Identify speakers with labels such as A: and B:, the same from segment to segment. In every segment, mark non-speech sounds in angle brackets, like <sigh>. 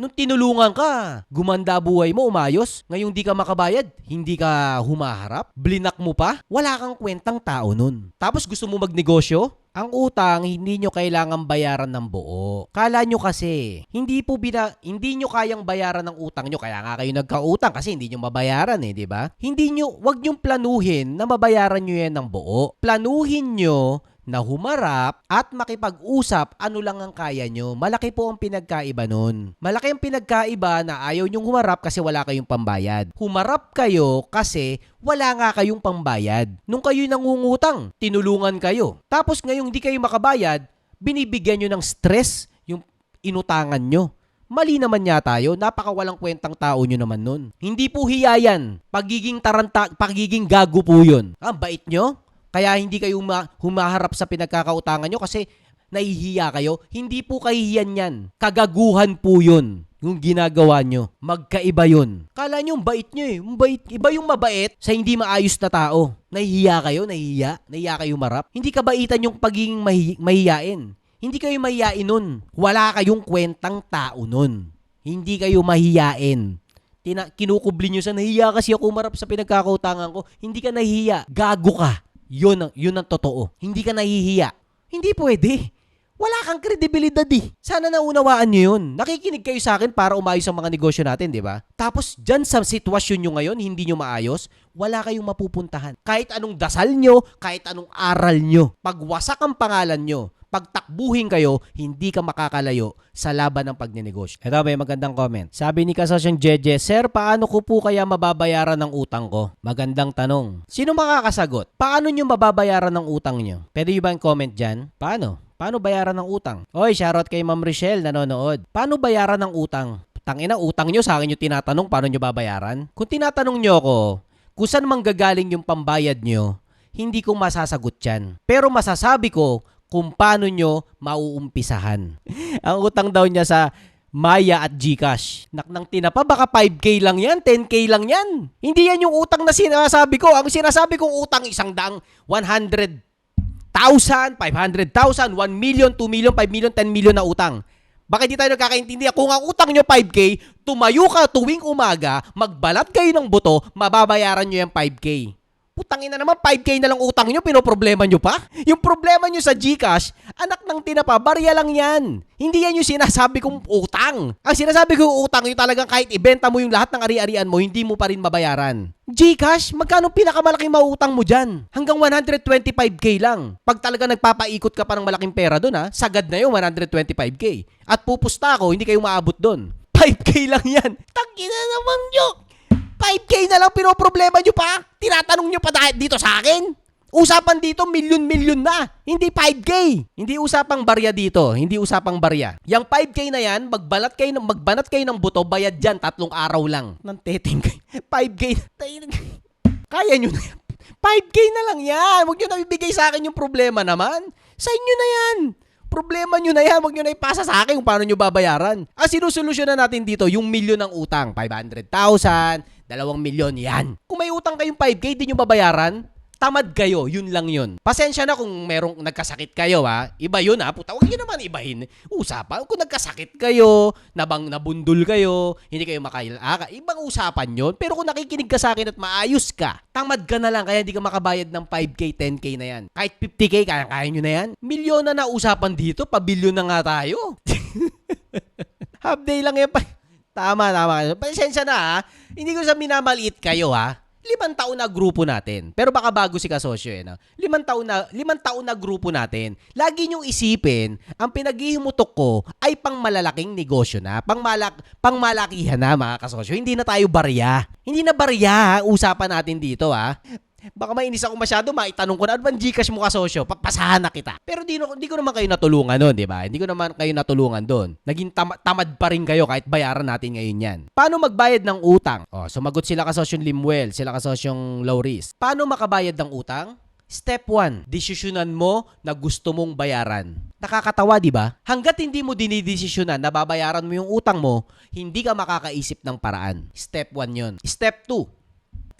A: Nung tinulungan ka, gumanda buhay mo, umayos. Ngayong di ka makabayad, hindi ka humaharap, blinak mo pa, wala kang kwentang tao nun. Tapos gusto mo magnegosyo? Ang utang, hindi nyo kailangan bayaran ng buo. Kala nyo kasi, hindi po bina, hindi nyo kayang bayaran ng utang nyo, kaya nga kayo nagkautang kasi hindi nyo mabayaran eh, di ba? Hindi nyo, wag nyong planuhin na mabayaran nyo yan ng buo. Planuhin nyo na humarap at makipag-usap ano lang ang kaya nyo. Malaki po ang pinagkaiba nun. Malaki ang pinagkaiba na ayaw nyong humarap kasi wala kayong pambayad. Humarap kayo kasi wala nga kayong pambayad. Nung kayo nangungutang, tinulungan kayo. Tapos ngayong di kayo makabayad, binibigyan nyo ng stress yung inutangan nyo. Mali naman yata yun. Napakawalang kwentang tao nyo naman nun. Hindi po hiya yan. Pagiging taranta, pagiging gago po yun. Ang bait nyo? Kaya hindi kayo ma- humaharap sa pinagkakautangan nyo kasi nahihiya kayo. Hindi po kahihiyan yan. Kagaguhan po yun. Yung ginagawa nyo. Magkaiba yun. Kala nyo, bait nyo eh. Bait. Iba yung mabait sa hindi maayos na tao. Nahihiya kayo, nahihiya. Nahihiya kayo marap. Hindi kabaitan yung pagiging mahi- mahihiyain. Hindi kayo mahihiyain nun. Wala kayong kwentang tao nun. Hindi kayo mahihiyain. Tina- kinukubli nyo sa nahihiya kasi ako umarap sa pinagkakautangan ko. Hindi ka nahihiya. Gago ka. Yun ang, yun ang totoo. Hindi ka nahihiya. Hindi pwede. Wala kang kredibilidad eh. Sana naunawaan nyo yun. Nakikinig kayo sa akin para umayos ang mga negosyo natin, di ba? Tapos dyan sa sitwasyon nyo ngayon, hindi nyo maayos, wala kayong mapupuntahan. Kahit anong dasal nyo, kahit anong aral nyo. Pag wasak ang pangalan nyo, pagtakbuhin kayo, hindi ka makakalayo sa laban ng pagnenegosyo. Ito may magandang comment. Sabi ni Kasosyong Jeje, Sir, paano ko po kaya mababayaran ng utang ko? Magandang tanong. Sino makakasagot? Paano nyo mababayaran ng utang nyo? Pwede nyo ba yung comment dyan? Paano? Paano bayaran ng utang? Oy, shoutout kay Ma'am Rochelle nanonood. Paano bayaran ng utang? Tangina, utang nyo sa akin yung tinatanong paano nyo babayaran? Kung tinatanong nyo ako, kung saan manggagaling yung pambayad nyo, hindi ko masasagot yan. Pero masasabi ko kung paano nyo mauumpisahan. <laughs> Ang utang daw niya sa Maya at Gcash. Nak ng tinapa, baka 5K lang yan, 10K lang yan. Hindi yan yung utang na sinasabi ko. Ang sinasabi kong utang, isang daang 100,000, 500,000, 1 million, 2 million, 5 million, 10 million na utang. Baka hindi tayo nagkakaintindihan. Kung ang utang nyo 5K, tumayo ka tuwing umaga, magbalat kayo ng buto, mababayaran nyo yung 5K. Putangin na naman, 5K na lang utang nyo, pinoproblema nyo pa? Yung problema nyo sa Gcash, anak ng tinapa, barya lang yan. Hindi yan yung sinasabi kong utang. Ang sinasabi kong utang, yung talagang kahit ibenta mo yung lahat ng ari-arian mo, hindi mo pa rin mabayaran. Gcash, magkano pinakamalaking mautang mo dyan? Hanggang 125k lang. Pag talaga nagpapaikot ka pa ng malaking pera doon ha, sagad na yung 125k. At pupusta ako, hindi kayo maabot doon. 5k lang yan. Tangina naman nyo. 5K na lang pinoproblema nyo pa? Tinatanong nyo pa dito sa akin? Usapan dito, milyon-milyon na. Hindi 5K. Hindi usapang barya dito. Hindi usapang barya. Yang 5K na yan, magbalat kayo, ng- magbanat kayo ng buto, bayad dyan, tatlong araw lang. Nang teteng kayo. <laughs> 5K. Kaya nyo na yan. 5K na lang yan. Huwag nyo na ibigay sa akin yung problema naman. Sa inyo na yan. Problema nyo na yan. Huwag nyo na ipasa sa akin kung paano nyo babayaran. Ang sinusolusyon na natin dito, yung milyon ng utang. 500,000, 2 milyon, yan. Kung may utang kayong 5K, di nyo babayaran, tamad kayo, yun lang yun. Pasensya na kung merong nagkasakit kayo ha. Iba yun ha. Puta, huwag nyo naman ibahin. Usapan, kung nagkasakit kayo, nabang nabundol kayo, hindi kayo makailaka, ibang usapan yun. Pero kung nakikinig ka sa akin at maayos ka, tamad ka na lang kaya hindi ka makabayad ng 5K, 10K na yan. Kahit 50K, kaya kaya nyo na yan. Milyon na na usapan dito, pabilyon na nga tayo. <laughs> Half day lang yan pa. Tama, tama. Pasensya na ha. Hindi ko sa minamaliit kayo ha. Limang taon na grupo natin. Pero baka bago si Kasosyo eh. No? Limang taon na, limang taon na grupo natin. Lagi niyong isipin, ang pinaghihimutok ko ay pang malalaking negosyo na. Pang, malak, pang malakihan na mga kasosyo. Hindi na tayo barya. Hindi na barya ha. Usapan natin dito ha. Baka mainis ako masyado, maitanong ko na, ano bang Gcash mo kasosyo? Papasahan na kita. Pero di, di ko naman kayo natulungan doon, di ba? Hindi ko naman kayo natulungan doon. Naging tam- tamad pa rin kayo kahit bayaran natin ngayon yan. Paano magbayad ng utang? Oh, sumagot sila kasosyong Limwell, sila kasosyong Lauris. Paano makabayad ng utang? Step 1, desisyonan mo na gusto mong bayaran. Nakakatawa, di ba? Hanggat hindi mo dinidesisyonan na babayaran mo yung utang mo, hindi ka makakaisip ng paraan. Step 1 yon. Step 2,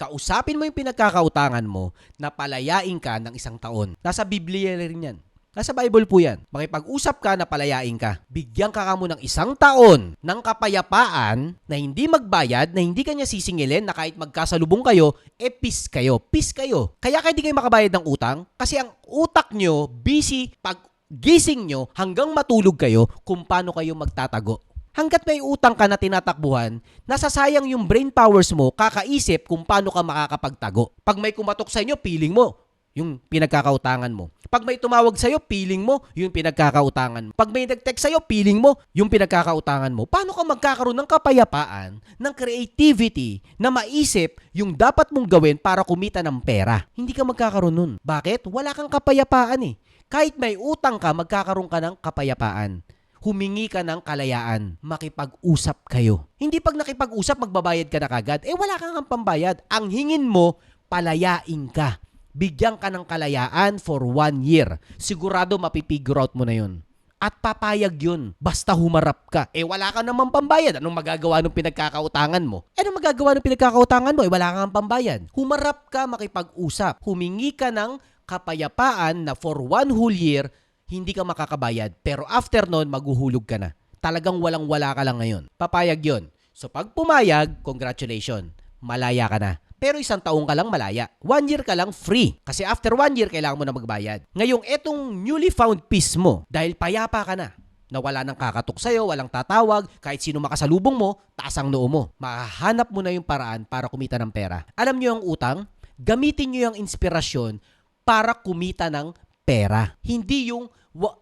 A: kausapin mo yung pinagkakautangan mo na palayain ka ng isang taon. Nasa Biblia rin yan. Nasa Bible po yan. Makipag-usap ka na palayain ka. Bigyan ka kamo ng isang taon ng kapayapaan na hindi magbayad, na hindi kanya sisingilin, na kahit magkasalubong kayo, e peace kayo. Peace kayo. Kaya kaya di kayo makabayad ng utang? Kasi ang utak nyo, busy pag gising nyo hanggang matulog kayo kung paano kayo magtatago. Hanggat may utang ka na tinatakbuhan, nasasayang yung brain powers mo kakaisip kung paano ka makakapagtago. Pag may kumatok sa inyo, feeling mo, yung pinagkakautangan mo. Pag may tumawag sa'yo, feeling mo, yung pinagkakautangan mo. Pag may nag-text sa'yo, feeling mo, yung pinagkakautangan mo. Paano ka magkakaroon ng kapayapaan, ng creativity, na maisip yung dapat mong gawin para kumita ng pera? Hindi ka magkakaroon nun. Bakit? Wala kang kapayapaan eh. Kahit may utang ka, magkakaroon ka ng kapayapaan humingi ka ng kalayaan, makipag-usap kayo. Hindi pag nakipag-usap, magbabayad ka na kagad. Eh wala kang pambayad. Ang hingin mo, palayain ka. Bigyan ka ng kalayaan for one year. Sigurado mapipigure out mo na yun. At papayag yun. Basta humarap ka. Eh wala ka namang pambayad. Anong magagawa ng pinagkakautangan mo? Eh anong magagawa ng pinagkakautangan mo? Eh wala kang pambayad. Humarap ka makipag-usap. Humingi ka ng kapayapaan na for one whole year, hindi ka makakabayad. Pero after nun, maguhulog ka na. Talagang walang-wala ka lang ngayon. Papayag yon. So pag pumayag, congratulations. Malaya ka na. Pero isang taong ka lang malaya. One year ka lang free. Kasi after one year, kailangan mo na magbayad. Ngayong etong newly found peace mo, dahil payapa ka na, na wala nang kakatok sa'yo, walang tatawag, kahit sino makasalubong mo, taas ang noo mo. Mahahanap mo na yung paraan para kumita ng pera. Alam niyo ang utang? Gamitin niyo yung inspirasyon para kumita ng pera. Hindi yung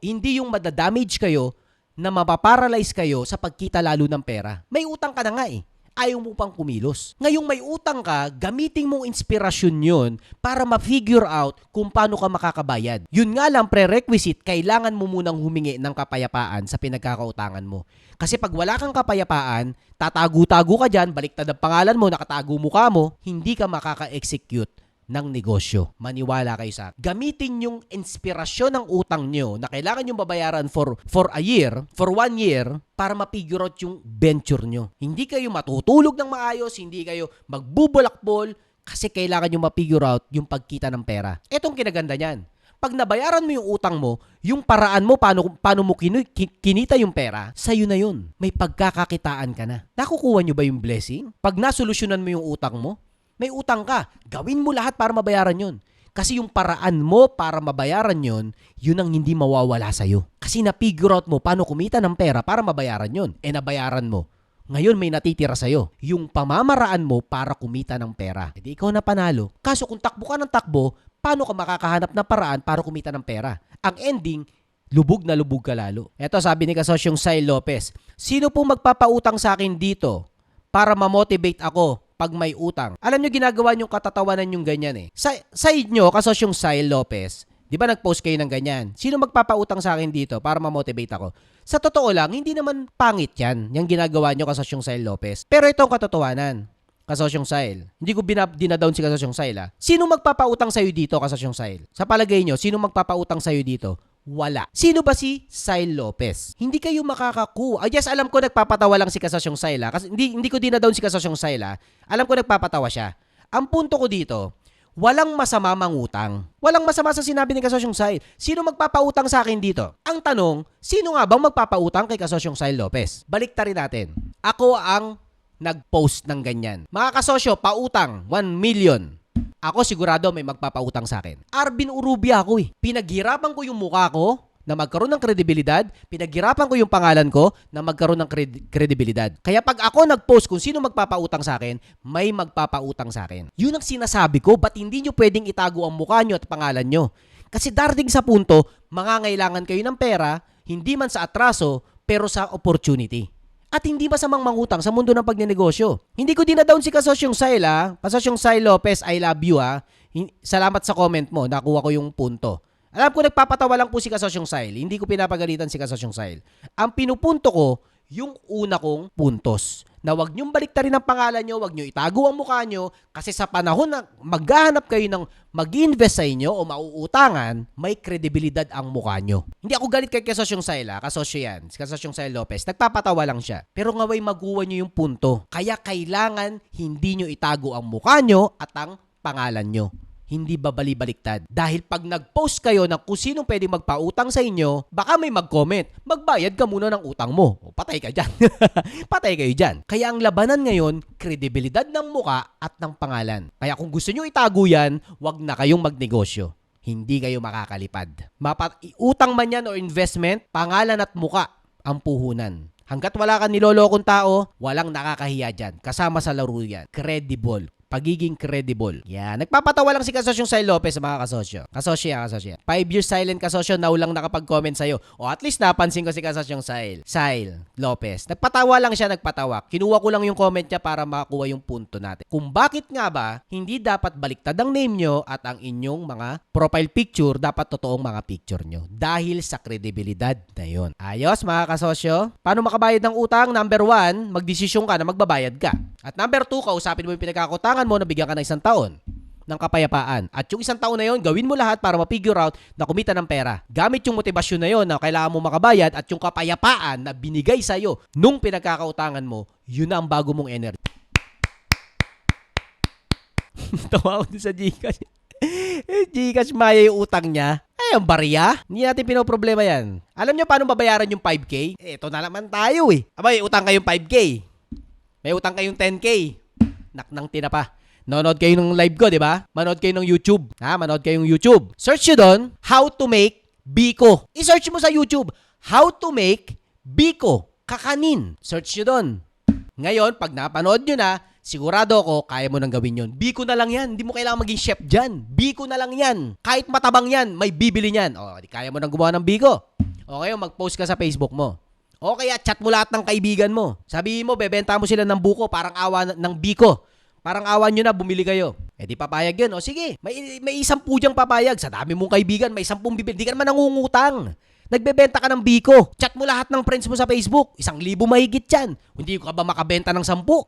A: hindi yung madadamage kayo na mapaparalyze kayo sa pagkita lalo ng pera. May utang ka na nga eh. Ayaw mo pang kumilos. Ngayong may utang ka, gamitin mong inspirasyon yun para ma-figure out kung paano ka makakabayad. Yun nga lang prerequisite, kailangan mo munang humingi ng kapayapaan sa pinagkakautangan mo. Kasi pag wala kang kapayapaan, tatago-tago ka dyan, baliktad ang pangalan mo, nakatago mukha mo, hindi ka makaka-execute ng negosyo. Maniwala kayo sa akin. Gamitin yung inspirasyon ng utang nyo na kailangan nyo babayaran for, for a year, for one year, para mapigure out yung venture nyo. Hindi kayo matutulog ng maayos, hindi kayo magbubulakbol, kasi kailangan nyo mapigure out yung pagkita ng pera. Etong kinaganda niyan. Pag nabayaran mo yung utang mo, yung paraan mo paano, paano mo kinu, ki- kinita yung pera, sa'yo na yun. May pagkakakitaan ka na. Nakukuha nyo ba yung blessing? Pag nasolusyonan mo yung utang mo, may utang ka, gawin mo lahat para mabayaran yun. Kasi yung paraan mo para mabayaran yun, yun ang hindi mawawala sa'yo. Kasi na-figure out mo paano kumita ng pera para mabayaran yun. E nabayaran mo. Ngayon may natitira sa'yo. Yung pamamaraan mo para kumita ng pera. Hindi ikaw na panalo. Kaso kung takbo ka ng takbo, paano ka makakahanap ng paraan para kumita ng pera? Ang ending, lubog na lubog ka lalo. Ito sabi ni kasosyong Sai Lopez, Sino po magpapautang sa akin dito para ma-motivate ako pag may utang? Alam nyo, ginagawa nyo katatawanan yung ganyan eh. Sa, sa inyo, kasosyong Sai Lopez, Di ba nag-post kayo ng ganyan? Sino magpapautang sa akin dito para ma-motivate ako? Sa totoo lang, hindi naman pangit yan, yung ginagawa nyo kasosyong Sail Lopez. Pero ito ang katotohanan. Kasosyong Sail. Hindi ko binab dinadown si Kasosyong Sail ha. Sino magpapautang sa'yo dito, Kasosyong Sail? Sa palagay nyo, sino magpapautang sa'yo dito? Wala. Sino ba si Sail Lopez? Hindi kayo makakaku. I guess alam ko nagpapatawa lang si Kasosyong Sail ha. Kasi hindi, hindi ko dinadown si Kasosyong Sail ha. Alam ko nagpapatawa siya. Ang punto ko dito, walang masama mangutang. Walang masama sa sinabi ni Kasosyong Sail. Sino magpapautang sa akin dito? Ang tanong, sino nga bang magpapautang kay Kasosyong Sail Lopez? Balik rin natin. Ako ang nag-post ng ganyan. Mga kasosyo, pautang, 1 million. Ako sigurado may magpapautang sa akin. Arvin Urubia ako eh. Pinaghirapan ko yung mukha ko na magkaroon ng kredibilidad, pinaghirapan ko yung pangalan ko na magkaroon ng cred- kredibilidad. Kaya pag ako nag-post kung sino magpapautang sa akin, may magpapautang sa akin. Yun ang sinasabi ko, ba't hindi nyo pwedeng itago ang mukha nyo at pangalan nyo? Kasi darating sa punto, mangangailangan kayo ng pera, hindi man sa atraso, pero sa opportunity. At hindi masamang mangutang sa mundo ng pagnenegosyo. Hindi ko dinadown si Kasosyong Sail ha. Kasosyong Sail Lopez, I love you ha. Hin- Salamat sa comment mo, nakuha ko yung punto. Alam ko nagpapatawa lang po si Kasosyong Sail. Hindi ko pinapagalitan si Kasosyong Sail. Ang pinupunto ko, yung una kong puntos. Na wag niyong baliktarin ang pangalan niyo, wag niyo itago ang mukha niyo kasi sa panahon na maghahanap kayo ng mag-invest sa inyo o mauutangan, may kredibilidad ang mukha niyo. Hindi ako galit kay Kasosyong Sail, ha? kasosyo yan. Kasosyong Sail Lopez. Nagpapatawa lang siya. Pero ngaway maguwa niyo yung punto. Kaya kailangan hindi niyo itago ang mukha niyo at ang pangalan niyo. Hindi babali-baliktad. Dahil pag nag-post kayo ng kung sinong pwedeng magpautang sa inyo, baka may mag-comment, magbayad ka muna ng utang mo. O, patay ka dyan. <laughs> patay kayo dyan. Kaya ang labanan ngayon, kredibilidad ng muka at ng pangalan. Kaya kung gusto nyo itago yan, wag na kayong magnegosyo. Hindi kayo makakalipad. Mapat utang man yan o investment, pangalan at muka ang puhunan. Hanggat wala kang nilolokong tao, walang nakakahiya dyan. Kasama sa laro yan. Credible. Pagiging credible. Yan. Nagpapatawa lang si Kasosyong Sai Lopez sa mga kasosyo. Kasosyo yan, kasosyo. Five years silent kasosyo, now nakapag-comment sa'yo. O at least napansin ko si Kasosyong Sail. Sail Lopez. Nagpatawa lang siya, nagpatawa. Kinuha ko lang yung comment niya para makakuha yung punto natin. Kung bakit nga ba, hindi dapat baliktad ang name nyo at ang inyong mga profile picture, dapat totoong mga picture nyo. Dahil sa kredibilidad na yon. Ayos mga kasosyo? Paano makabayad ng utang? Number one, magdesisyon ka na magbabayad ka. At number two, kausapin mo yung pinagkakutangan mo na bigyan ka ng isang taon ng kapayapaan. At yung isang taon na yon, gawin mo lahat para ma-figure out na kumita ng pera. Gamit yung motivasyon na yon na kailangan mo makabayad at yung kapayapaan na binigay sa'yo nung pinagkakautangan mo, yun na ang bago mong energy. <laughs> Tawa ko sa Gcash. <laughs> Eh, Gcash maya yung utang niya. Ay, ang barya. Hindi natin pinoproblema yan. Alam niyo paano babayaran yung 5K? Eh, ito na naman tayo eh. Abay, utang kayong 5K. May utang kayong 10K. Nak ng tinapa. Nanonood kayo ng live ko, di ba? Manood kayo ng YouTube. Ha? Manood kayo ng YouTube. Search nyo doon, how to make Biko. I-search mo sa YouTube, how to make Biko. Kakanin. Search nyo doon. Ngayon, pag napanood nyo na, sigurado ako, kaya mo nang gawin yon. Biko na lang yan. Hindi mo kailangan maging chef dyan. Biko na lang yan. Kahit matabang yan, may bibili niyan. O, kaya mo nang gumawa ng Biko. O ngayon, mag-post ka sa Facebook mo. O kaya chat mo lahat ng kaibigan mo. Sabihin mo, bebenta mo sila ng buko, parang awa ng biko. Parang awan nyo na, bumili kayo. Eh di papayag yun. O sige, may, may isang pudyang papayag. Sa dami mong kaibigan, may isang bibili. Di ka naman nangungutang. Nagbebenta ka ng biko. Chat mo lahat ng friends mo sa Facebook. Isang libo mahigit yan. Hindi ka ba makabenta ng sampu?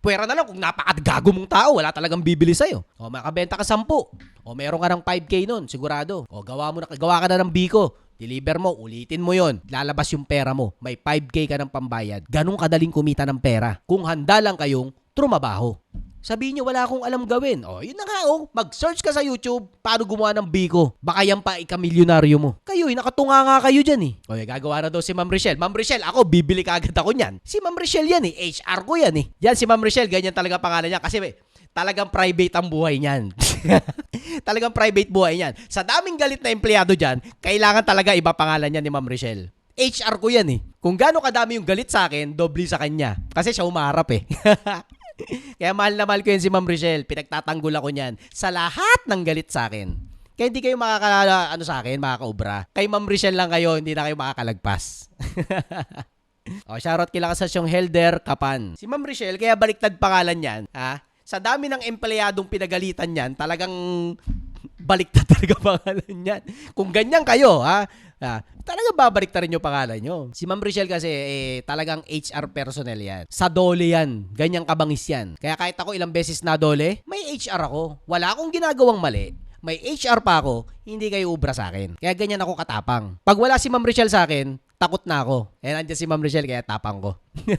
A: Pwera na lang kung napakagago mong tao, wala talagang bibili sa'yo. O makabenta ka sampu. O meron ka ng 5K nun, sigurado. O gawa mo na, gawa ka na ng biko. Deliver mo, ulitin mo yon. Lalabas yung pera mo. May 5K ka ng pambayad. Ganun kadaling kumita ng pera. Kung handa lang kayong trumabaho. Sabihin niyo wala akong alam gawin. O, yun na nga oh. Mag-search ka sa YouTube paano gumawa ng biko. Baka yan pa ikamilyonaryo mo. Kayo, eh, nakatunga nga kayo dyan eh. O, gagawa na daw si Ma'am Rochelle. Ma'am Rochelle, ako, bibili ka agad ako niyan. Si Ma'am Rochelle yan eh. HR ko yan eh. Yan si Ma'am Rochelle, ganyan talaga pangalan niya. Kasi eh, talagang private ang buhay niyan. <laughs> talagang private buhay niyan. Sa daming galit na empleyado dyan, kailangan talaga iba pangalan niya ni Ma'am Rochelle. HR ko yan eh. Kung gaano kadami yung galit sa akin, doble sa kanya. Kasi siya umarap eh. <laughs> Kaya mahal na mahal ko yun si Ma'am Rochelle. Pinagtatanggol ako niyan sa lahat ng galit sa akin. Kaya hindi kayo makaka, ano sa akin, makakaobra. Kay Ma'am Rochelle lang kayo, hindi na kayo makakalagpas. <laughs> o, shoutout kila sa siyong Helder Kapan. Si Ma'am Rochelle, kaya baliktad pangalan niyan, ha? Sa dami ng empleyadong pinagalitan niyan, talagang baliktad <laughs> talaga pangalan niyan. Kung ganyan kayo, ha? Ah, talaga babalik ta rin yung pangalan nyo. Si Ma'am Rochelle kasi eh, talagang HR personnel yan. Sa dole yan. Ganyang kabangis yan. Kaya kahit ako ilang beses na dole, may HR ako. Wala akong ginagawang mali. May HR pa ako, hindi kayo ubra sa akin. Kaya ganyan ako katapang. Pag wala si Ma'am Rochelle sa akin, takot na ako. Eh, nandiyan si Ma'am Rochelle, kaya tapang ko. <laughs>